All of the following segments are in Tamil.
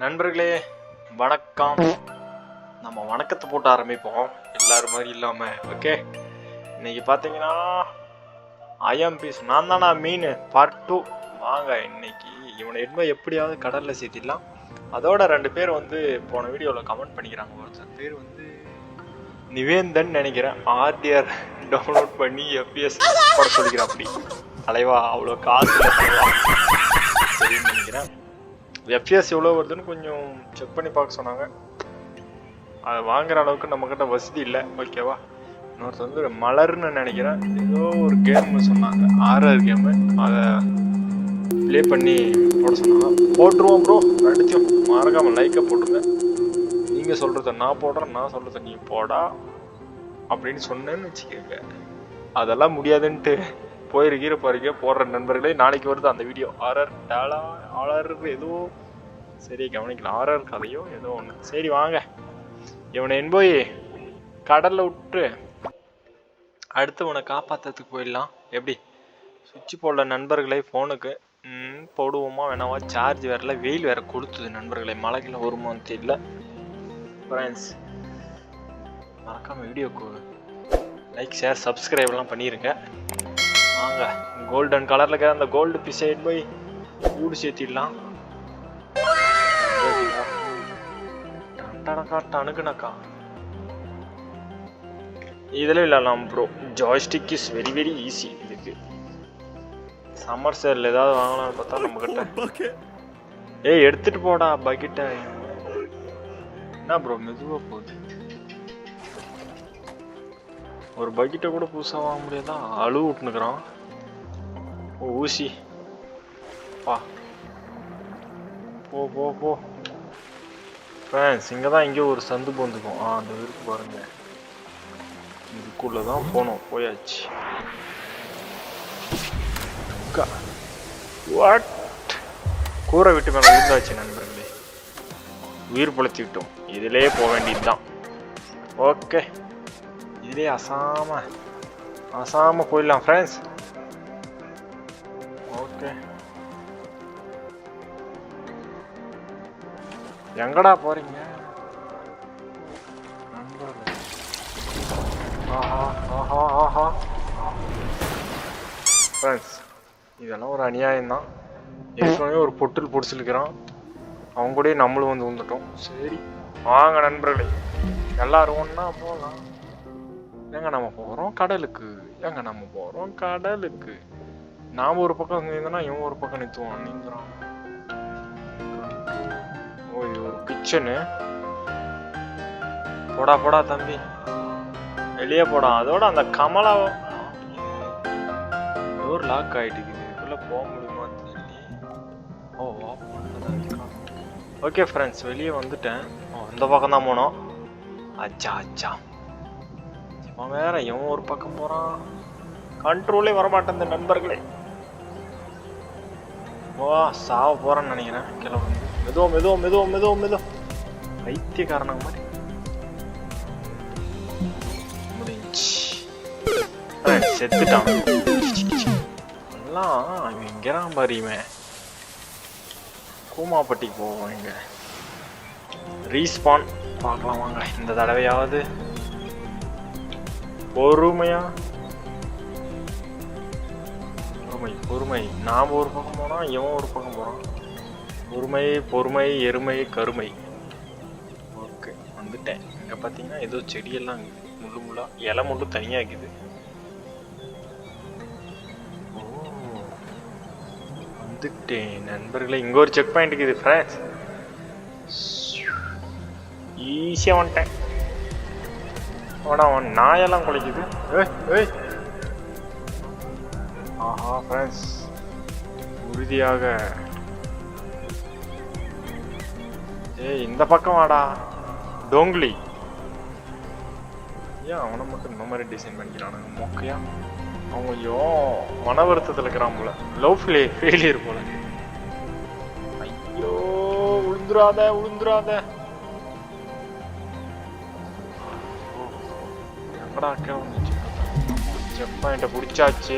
நண்பர்களே வணக்கம். நம்ம வணக்கத்தை போட்டு ஆரம்பிப்போம். எல்லாரும் மாதிரி இல்லாமல் ஓகே இன்னைக்கு பார்த்தீங்கன்னா ஐஎம் பீஸ் நான் தானா மீன் பார்ட் டூ வாங்க இன்னைக்கு இவனை என்ன எப்படியாவது கடலில் சேர்த்திடலாம் அதோட ரெண்டு பேர் வந்து போன வீடியோவில் கமெண்ட் பண்ணிக்கிறாங்க. ஒருத்தர் பேர் வந்து நிவேந்தன் நினைக்கிறேன். ஆர்டிஆர் டவுன்லோட் பண்ணி எஃபிஎஸ் போட சொல்லிக்கிறேன் அப்படி. தலைவா அவ்வளோ காசு எஃப்எஸ் எவ்வளோ வருதுன்னு கொஞ்சம் செக் பண்ணி பார்க்க சொன்னாங்க. அதை வாங்குற அளவுக்கு நம்மக்கிட்ட வசதி இல்லை. ஓகேவா இன்னொருத்தர் வந்து மலர்னு நினைக்கிறேன். ஏதோ ஒரு கேம் சொன்னாங்க. ஆர்ஆர் கேமு அதை ப்ளே பண்ணி போட சொன்னாங்க. போட்டுருவோம் ப்ரோ ரெண்டுத்தையும் மறக்காமல் லைக்கை போட்டுருங்க. நீங்கள் சொல்கிறத நான் போடுறேன் நான் சொல்கிறத நீ போடா அப்படின்னு சொன்னேன்னு வச்சுக்கோங்க. அதெல்லாம் முடியாதுன்ட்டு. போயிருக்கிற போறீங்க போடுற நண்பர்களே நாளைக்கு வருது அந்த வீடியோ ஆர்ஆர் டாலா ஆர்ஆர் ஏதோ சரி கவனிக்கலாம் ஆர்ஆர் கதையோ ஏதோ ஒன்று சரி வாங்க. இவனை என் போய் கடல்ல விட்டு அடுத்து உன்னை காப்பாற்றுறதுக்கு போயிடலாம். எப்படி? சுவிட்ச் போடல நண்பர்களே ஃபோனுக்கு போடுவோமா வேணாவா சார்ஜ் வரல வெயில் வேற கொளுத்துது நண்பர்களே. மழைக்குள்ள வருமான்னு தெரியல ஃப்ரெண்ட்ஸ் மறக்காமல் வீடியோக்கு லைக் ஷேர் சப்ஸ்கிரைப்லாம் பண்ணியிருங்க வாங்க. கோல்டன் கலர்ல இருக்கிற அந்த கோல்டு பிசைட் போய் கூடு சேர்த்திடலாம். டனுக்குனக்கா இதில் இல்லலாம் bro joystick is very very easy இதுக்கு. சம்மர் சேரில் ஏதாவது வாங்கலாம்னு பார்த்தா நம்ம கிட்ட ஏய் எடுத்துட்டு போடா பக்கெட்டை என்ன ப்ரோ மெதுவாக போகுது. ஒரு பக்கெட்டை கூட புதுசாக வாங்க முடியாதான் அழுவு விட்டுனுக்குறான். ஓ ஊசி. பா. போ போ போ. ஃப்ரெண்ட்ஸ் இங்கே தான் இங்கே ஒரு சந்து போந்துக்கும். ஆ அந்த இருக்கு பாருங்க. இதுக்குள்ளே தான் போனோம். போயாச்சு. வாட் கூரை விட்டு மேலே விழுந்தாச்சு நண்பர்களே. உயிர் பழத்தி விட்டோம். இதிலே போக வேண்டியது தான் ஓகே இதுலேயே அசாம அசாம போயிடலாம் ஃப்ரெண்ட்ஸ் ஓகே எங்கடா போறீங்க? ஆஹா ஆஹா ஆஹா. ஃப்ரெண்ட்ஸ் இதெல்லாம் ஒரு அநியாயம் தான் ஏற்கனவே ஒரு பொட்டில் பிடிச்சிருக்கிறான். அவங்க கூட நம்மளும் வந்து வந்துட்டோம் சரி வாங்க நண்பர்களே. எல்லாரும் ஒன்றா போகலாம் எங்க நம்ம போகிறோம் கடலுக்கு. எங்க நம்ம போகிறோம் கடலுக்கு. நாம் ஒரு பக்கம் நீந்தனா இவன் ஒரு பக்கம் நிறுத்துவான் நீங்கிறான் ஓ இது ஒரு கிச்சனு போடா போடா தம்பி. வெளியே போடா. அதோட அந்த கமலா டோர் லாக் ஆயிட்டு இதுக்குள்ள போக முடியுமா தெரியலையே. ஓ ஓகே ஃப்ரெண்ட்ஸ் வெளியே வந்துட்டேன். ஓ, இந்த பக்கம் தான் போனோம். அச்சா அச்சா. அவன் வேற எவன் ஒரு பக்கம் போறான். கண்ட்ரோலே வரமாட்டேன் இந்த நண்பர்களே. வா சாவ போறேன்னு நினைக்கிறேன். கிளம்பு மெதுவோ மெதுவோ மெதுவோ மெதுவோ மெதுவோ. பைத்தியக்காரனாக மாதிரி. செத்துட்டான். எல்லாம் இவன் எங்கிறான் பாரு கூமாப்பட்டிக்கு போவோம் இங்க. ரீஸ்பான் பார்க்கலாம் வாங்க. இந்த தடவையாவது பொறுமையா? பொறுமை பொறுமை. நாம் ஒரு பக்கம் போனால் இவன் ஒரு பக்கம் போகிறான் பொறுமை பொறுமை எருமை கருமை. ஓகே வந்துட்டேன். இங்கே பார்த்தீங்கன்னா ஏதோ செடியெல்லாம் முள்ளு முள்ளா இலை முள்ளு தனியாக இருக்குது வந்துட்டேன். நண்பர்களே இங்கே ஒரு செக் பாயிண்ட் இருக்குது ஃப்ரெண்ட்ஸ் ஈஸியாக வந்துட்டேன். ஆனால் அவன் நாயெல்லாம் குலைக்குது ஏய் ஏய். ஆஹா ஃப்ரெண்ட்ஸ் உறுதியாக. ஏய் இந்த பக்கம் வாடா. டோங்லி ஏன் அவனை மட்டும் இந்த மாதிரி டிசைன் பண்ணிக்கிறானுங்க? மொக்கையா. அவன் ஐயோ மன வருத்தத்தில் இருக்கிறான் போல. லவ் ஃபெயிலே ஃபெயிலியர் போல. ஐயோ உளுந்துராத உளுந்துராத எப்படா அக்கா வந்துச்சு. செக் பாயிண்ட்டை பிடிச்சாச்சு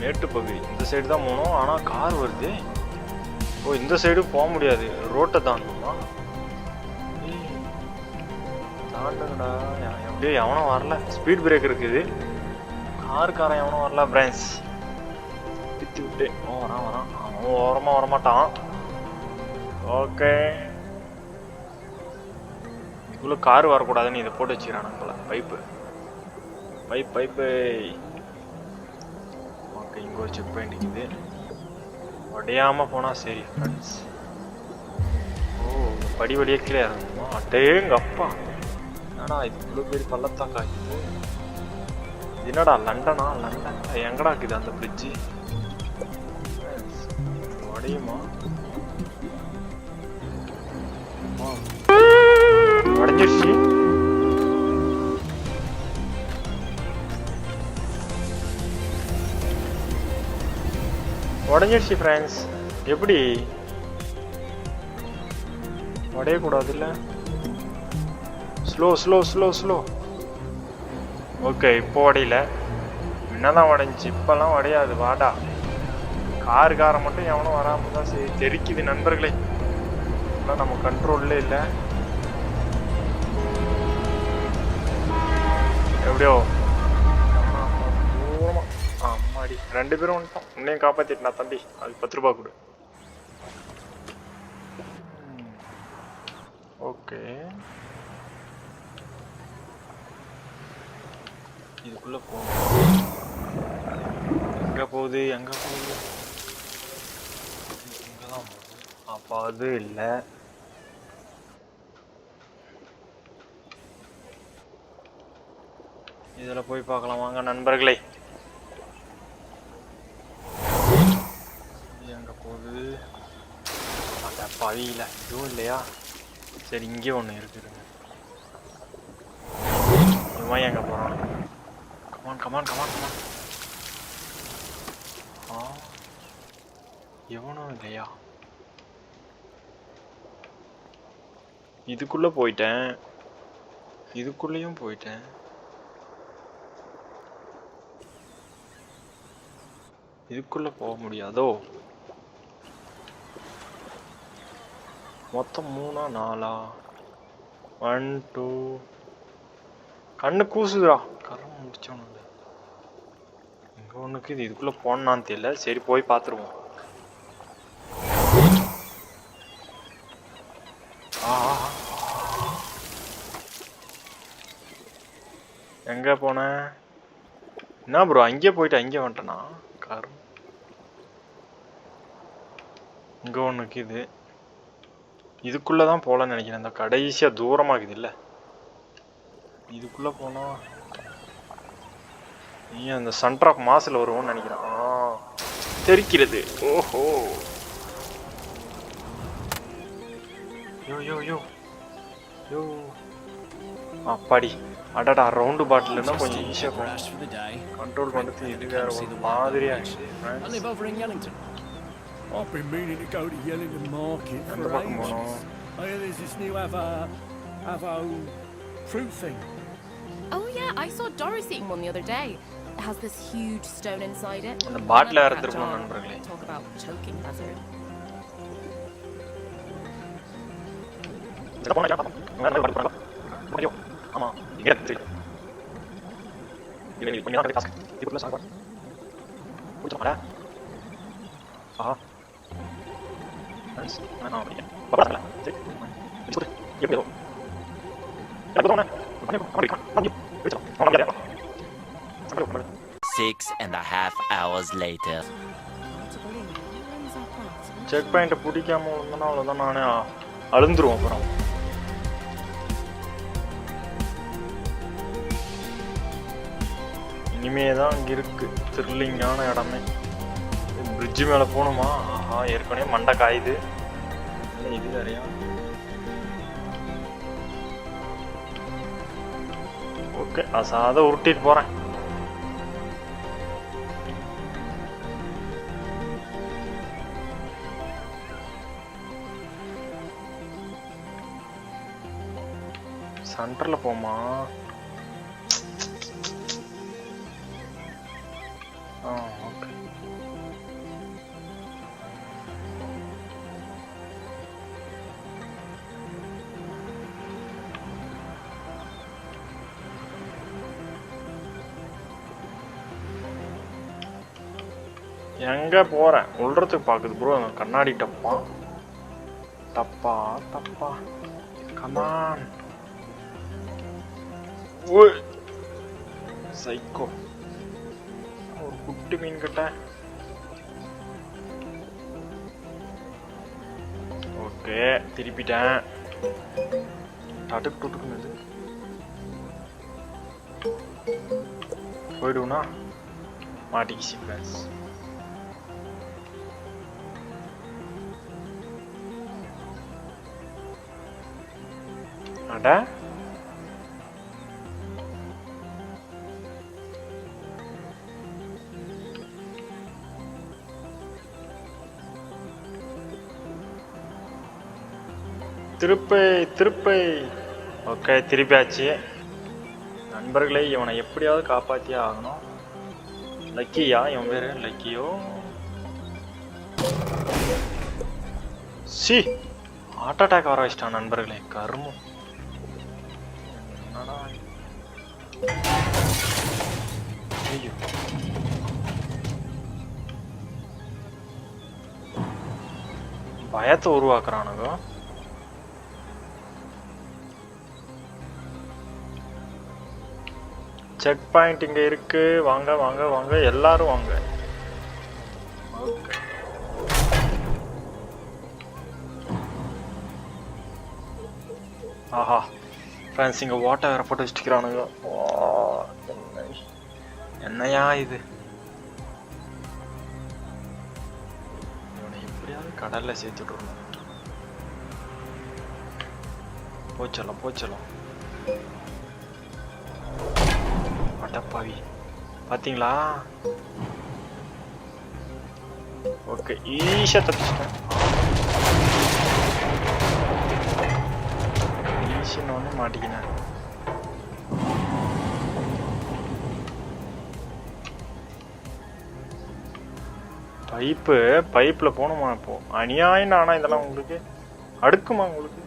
மேட்டு பகுதி. இந்த சைடு தான் போகணும் ஆனால் கார் வருது. ஓ இந்த சைடு போக முடியாது. ரோட்டை தாண்டணுமா தாண்டுங்கடா. எப்படியோ எவனும் வரல. ஸ்பீட் பிரேக் இருக்குது. காருக்காரன் எவனும் வரல பிரான்ஸ் பித்தி விட்டு ஓ வரான் வரான். அவன் ஓரமாக வரமாட்டான். ஓகே இவ்வளோ கார் வரக்கூடாதுன்னு இதை போட்டு வச்சுக்கிறான் போல பைப்பு. Pipe pipe. ஓகே இங்கே ஒரு செக் பாயிண்ட் இருக்குது உடையாமல் போனால் சரி ஃப்ரெண்ட்ஸ் ஓ படி வழியே கீழே இறங்கணுமா அட்டேங்க அப்பா. என்னடா இது இவ்வளோ பேர் பள்ளத்தாக்கா இது? இது என்னடா லண்டனா? லண்டன்? எங்கடா இருக்குது அந்த பிரிட்ஜு உடையுமா? உடஞ்சிடுச்சு ஃப்ரெண்ட்ஸ் எப்படி? உடையக்கூடாதுல்ல? Slow slow slow slow okay இப்போ உடையில. முன்னதான் உடஞ்சி இப்போல்லாம் உடையாது வாடா. காருக்காரன் மட்டும் எவனும் வராமல் தான் சரி தெரிக்குது நண்பர்களே. இதெல்லாம் நம்ம கண்ட்ரோல்ல இல்லை. எப்படியோ அம்மாடி ரெண்டு பேரும் வந்துட்டோம். உன்னையும் காப்பாத்திட்டா தம்பி அது பத்து ரூபா கொடு ஓகே. இதுக்குள்ள போகணும் எங்க போகுது எங்க போகுது? இங்கதான் போகுது. அப்ப அது இல்லை. இதுல போய் பார்க்கலாம். வாங்க நண்பர்களே இது எங்க போகுது பவியில இதுவும் இல்லையா? சரி இங்கே ஒண்ணு இருக்குதுங்க. இவன் எங்க போறான்? Come on come on come on come on ஆ? இவனும் இல்லையா? இதுக்குள்ள போயிட்டேன். இதுக்குள்ளேயும் போயிட்டேன். இதுக்குள்ள போக முடியாதோ? மொத்தம் மூணா நாலா? ஒன் டூ கண்ணு கூசுதுடா. கரம் முடிச்சோன்னு இங்கே ஒன்றுக்கு இது இதுக்குள்ளே போனான்னு தெரியல. சரி போய் பார்த்துருவோம். எங்கே போனேன் என்ன ப்ரோ அங்கே போயிட்டு அங்கே வந்துட்டேனா? கரும். இங்கே ஒன்றுக்கு இது இதுக்குள்ளே தான் போகலான்னு நினைக்கிறேன். இந்த கடைசியாக தூரமாகுது இல்லை இதுக்குள்ளே போனால் நீ அந்த சென்டர் ஆஃப் மாஸில் வருவோம்னு நினைக்கிறேன். ஆ, தெரிக்கிறது. ஓஹோ. யோ யோ யோ. யோ. அப்பாடி அடடா ரவுண்டு பாட்டில்னா கொஞ்சம் ஈஸியாக கண்ட்ரோல் பண்ணுறது இது வேற ஒரு மாதிரியா I've been meaning to go to Yellington Market எந்த for பக்கம் ages. போனோம் I hear there's this new Avo, Avo fruit thing. Oh yeah, I saw Doris eating one the other day. It has this huge stone inside it. அந்த பாட்டில் None வேற of that திருப்பணும் jar. நண்பர்களே Talk about choking hazard. இதில் போனா பார்ப்போம் வேற மாதிரி பாட்டு போனாங்க முடியும் ஆமா இங்கே தெரியும் இல்லை இல்லை கொஞ்சம் நாள் காசு இதுக்குள்ள சாப்பாடு பிடிச்சோம்டா ஆஹா ஃப்ரெண்ட்ஸ் நான் அப்படியே பாப்பாங்களா Six and a half hours later. Check பாயிண்ட்டை பிடிக்காம விழுந்தனா அவ்வளோதான் நானே அழுந்துருவோம் அப்புறம். இனிமே தான் அங்கே இருக்கு த்ரில்லிங்கான இடமே. பிரிட்ஜு மேலே போகணுமா ஆஹா ஏற்கனவே மண்டை காயுது. இது வேறையா ஓகே அசாத உருட்டிட்டு போகிறேன் சென்டரில் போமா? எங்கே போகிறேன் உள்றதுக்கு பார்க்குது ப்ரோ அந்த கண்ணாடி டப்பா தப்பா தப்பா. கமான் சைக்கோ ஒரு குட்டி மீன் கிட்ட. ஓகே திருப்பிட்டேன். டட்டுக்கு டுட்டுக்குன்னு போயிடுவோனா மாட்டிக்கிச்சு ஃப்ரெண்ட்ஸ் அட. திருப்பை திருப்பை. ஓகே திருப்பியாச்சு. நண்பர்களே இவனை எப்படியாவது காப்பாற்றியே ஆகணும். லக்கியா இவன் பேரு லக்கியோ? சி ஹார்ட் அட்டாக் வர வச்சிட்டான் நண்பர்களே கருமம். பயத்தை உருவாக்குறானுங்க. செக் பாயிண்ட் இங்க இருக்கு. வாங்க வாங்க வாங்க. எல்லாரும் வாங்க. ஓகே ஆஹா. ஃப்ரெண்ட்ஸ் இங்க வாட்டர் வேற போட்டு வச்சுக்கிறானுங்க என்னையா இது? எப்படியாவது கடல்ல சேர்த்து விட்ருணும் போச்சலாம் போச்சலாம் அடப்பாவி. பாத்தீங்களா? ஓகே ஈஷா தப்பிச்சிட்டேன். ஈஷன் வந்து மாட்டிக்கினேன். பைப்பு பைப்பில் போகணுமா இப்போ? அநியாயம் ஆனால் இதெல்லாம் உங்களுக்கு? அடுக்குமா உங்களுக்கு?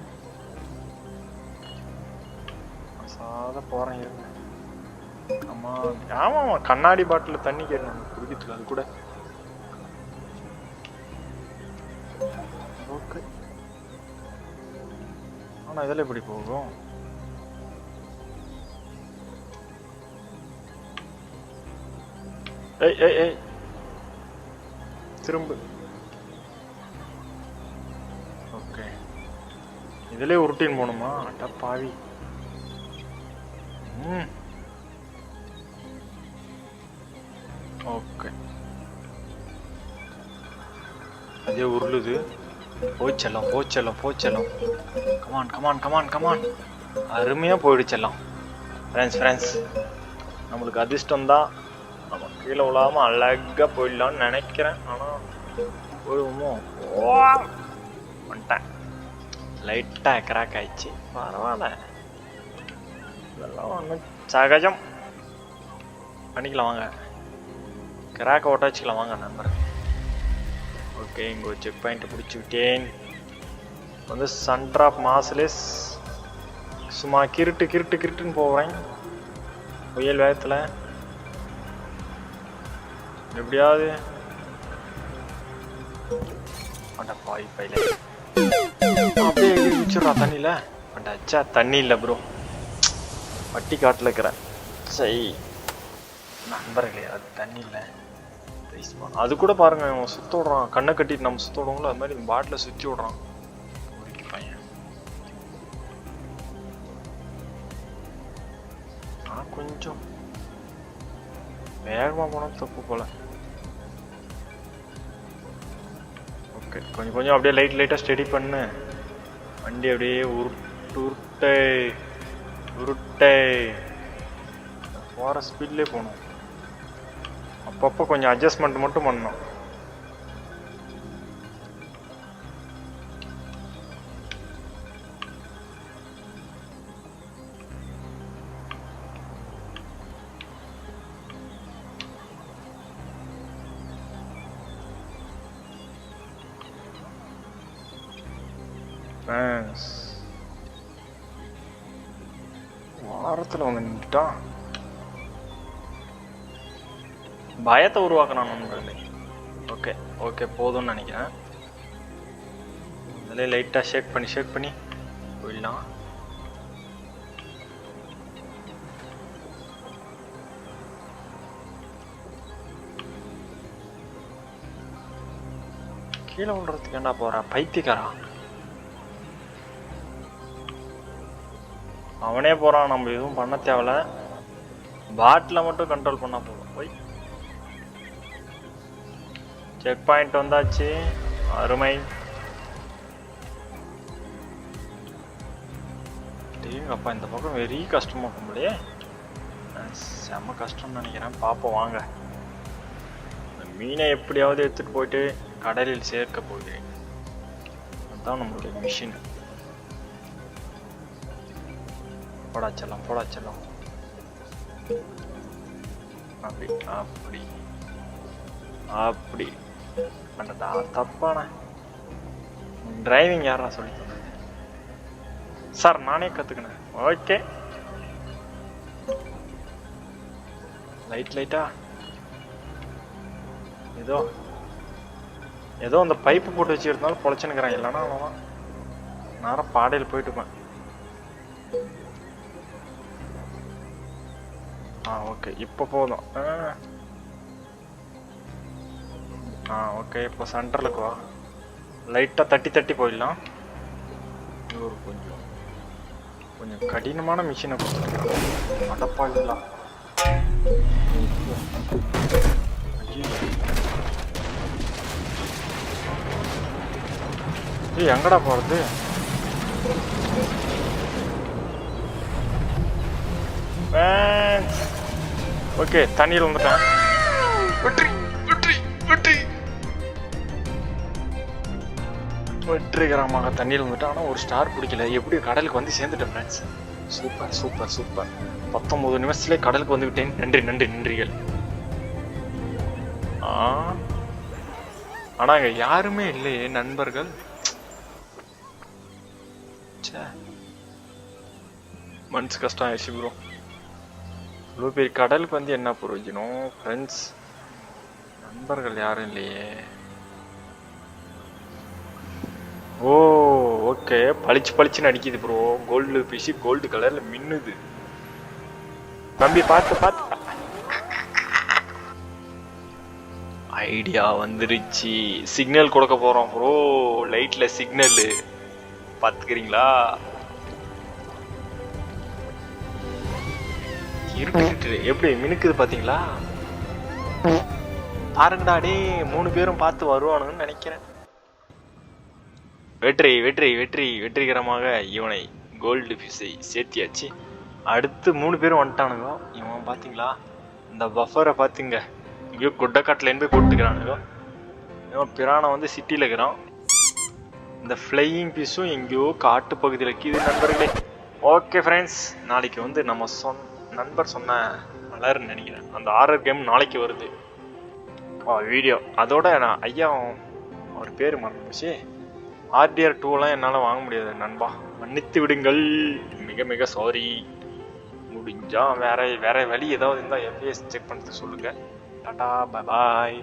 சாத போகிறேன் இருங்க ஆமா ஆமா ஆமா கண்ணாடி பாட்டில் தண்ணி கேட்கணும் குடிக்கிறதுக்கு அது கூட. ஓகே. ஆனால் இதெல்லாம் எப்படி போகும்? ஏய் ஏய் ஏய். திரும்ப. ஓகே. இதுலேயே உருட்டின் போகணுமா அட்டா பாவி. ம். ஓகே. அதே உருளுது. போச்செல்லாம் போச்செல்லாம் போச்செல்லாம் come on come on come on come on அருமையாக போயிடுச்செல்லாம் ஃப்ரெண்ட்ஸ் ஃப்ரெண்ட்ஸ் நம்மளுக்கு அதிர்ஷ்டம் தான் நம்ம கீழே விழாம அழகா போயிடலாம்னு நினைக்கிறேன். ஆனால் போயிடுவோமோ ஓ வந்துட்டேன். லைட்டா கிராக் ஆயிடுச்சு. பரவாயில்ல. இதெல்லாம் ஒன்றும் சகஜம். பண்ணிக்கலாம் வாங்க. கிராக் ஓட்ட வச்சுக்கலாம் வாங்க நம்பர் ஓகே இங்கே ஒரு செக் பாயிண்ட் பிடிச்சி விட்டேன். வந்து சன்ட்ராப் மாசுலேஸ் சும்மா கிருட்டு கிருட்டு கிருட்டுன்னு போகிறேன் புயல் வேகத்தில். எப்படியாவது அட பாய் பையில அப்படியே எழுதி வச்சுடுறா தண்ணியில். அச்சா தண்ணி இல்லை ப்ரோ வட்டி காட்டில் இருக்கிறேன் சரி நண்பர்களே அது தண்ணி இல்லை. அது கூட பாருங்க அவன் சுத்த விடுறான். கண்ணை கட்டிட்டு நம்ம சுத்த விடுவோம்ல அது மாதிரி இந்த பாட்டில் சுத்தி விடுறான். பையன். கொஞ்சம் வேகமாக போனால் தப்பு போல. ஓகே கொஞ்சம் கொஞ்சம் அப்படியே லைட் லைட்டாக ஸ்டடி பண்ணு. வண்டி அப்படியே உருட்டு உருட்டை உருட்டை. போகிற ஸ்பீட்லேயே போகணும். அப்பப்போ கொஞ்சம் அட்ஜஸ்ட்மெண்ட் மட்டும் பண்ணணும். Thanks. வாரத்தில் வந்து நின்றுட்டான் பயத்தை உருவாக்கணும் நண்பர்களே ஓகே ஓகே போதும்னு நினைக்கிறேன். அதிலே லைட்டாக ஷேக் பண்ணி ஷேக் பண்ணி போயிடலாம். கீழே விழுறதுக்கு ஏன்டா போகிறா பைத்தியக்காரா அவனே போகிறான் நம்ம எதுவும் பண்ண தேவையில்ல. பாட்டில் மட்டும் கண்ட்ரோல் பண்ணால் போதும். போய் செக் பாயிண்ட் வந்தாச்சு. அருமை. அப்பா இந்த பக்கம் வெரி கஷ்டமாக இருக்கும் இருக்கும்போதே செம்ம கஷ்டம்னு நினைக்கிறேன். பார்ப்போம் வாங்க. இந்த மீனை எப்படியாவது எடுத்துகிட்டு போயிட்டு கடலில் சேர்க்க போகிறேன். அதுதான் நம்மளுடைய மிஷின் போடா செல்லம் போடா செல்லம். அப்படி அப்படி அப்படி. பண்ணதா தப்பான. டிரைவிங் யாரா சொல்லி தந்தது? சார் நானே கத்துக்கினேன் ஓகே லைட் லைட்டா ஏதோ ஏதோ அந்த பைப்பு போட்டு வச்சிருந்தாலும் பொழைச்சுன்னுக்குறேன். இல்லைன்னா அவ்வளோதான் நேரம் பாடையில் போயிட்டு ஆ ஓகே இப்போ போதும் ஆ. ஓகே இப்போ சென்டர்லுக்கு வா லைட்டாக தட்டி தட்டி போயிடலாம் இது ஒரு கொஞ்சம் கொஞ்சம் கடினமான மிஷினை கொடுத்துருக்கேன் அடப்பாங்களா ஏய் எங்கடா போறது ஓகே தண்ணியில் வந்துட்டேன். வெற்றி வெற்றி வெற்றி. வெற்றிகரமாக தண்ணியில் வந்துட்டேன். ஆனால் ஒரு ஸ்டார் பிடிக்கல. எப்படி கடலுக்கு வந்து சேர்ந்துட்டேன் ஃப்ரெண்ட்ஸ் சூப்பர் சூப்பர் சூப்பர். பத்தொன்பது நிமிஷத்துலேயே கடலுக்கு வந்து விட்டேன் நன்றி நன்றி நன்றிகள். ஆ. ஆனா அங்க யாருமே இல்லையே நண்பர்கள். மனசு கஷ்டம் ஆயிடுச்சு ப்ரோ இவ்வளோ பெரிய கடலுக்கு வந்து என்ன பிரயோஜனம் ஃப்ரெண்ட்ஸ் நண்பர்கள் யாரும் இல்லையே. ஓ ஓகே பளிச்சு பளிச்சுன்னு அடிக்குது ப்ரோ கோல்டு பிசி கோல்டு கலரில் மின்னுது. தம்பி பார்த்து பார்த்து. ஐடியா வந்துருச்சு. சிக்னல் கொடுக்க போறோம் ப்ரோ லைட்ல சிக்னலு பார்த்துக்கிறீங்களா? இருக்கு எப்படி மினுக்குது பாத்தீங்களா? பாருங்கடா டே மூணு பேரும் பார்த்து வருவானுங்கன்னு நினைக்கிறேன். வெற்றி வெற்றி வெற்றி வெற்றிகரமாக இவனை கோல்டு ஃபிஷை சேர்த்தியாச்சு. அடுத்து மூணு பேரும் வந்துட்டானுங்க. இவன் பார்த்தீங்களா இந்த பஃபரை பார்த்துங்க எங்கேயோ குட்டக்காட்டிலேருந்து போய் போட்டுக்கிறானுங்க. இவன் பிரானை வந்து சிட்டியில் இருக்கிறான். இந்த ஃப்ளையிங் பீஸும் எங்கேயோ காட்டு பகுதியில் இருக்குது நண்பர்களே. ஓகே ஃப்ரெண்ட்ஸ் நாளைக்கு வந்து நம்ம சொன்ன நண்பர் சொன்ன மலர்னு நினைக்கிறேன். அந்த ஆர்ஆர் கேம் நாளைக்கு வருது. வீடியோ அதோட நான் ஐயா அவர் பேர் மறந்து போச்சு. ஆர்டிஆர் டூலாம் என்னால் வாங்க முடியாது நண்பா. மன்னித்து விடுங்கள். மிக மிக சாரி முடிஞ்சா வேற வேற வழி ஏதாவது இருந்தால் எஃப்ஏஎஸ் செக் பண்ணிட்டு சொல்லுங்கள் டாடா பாய்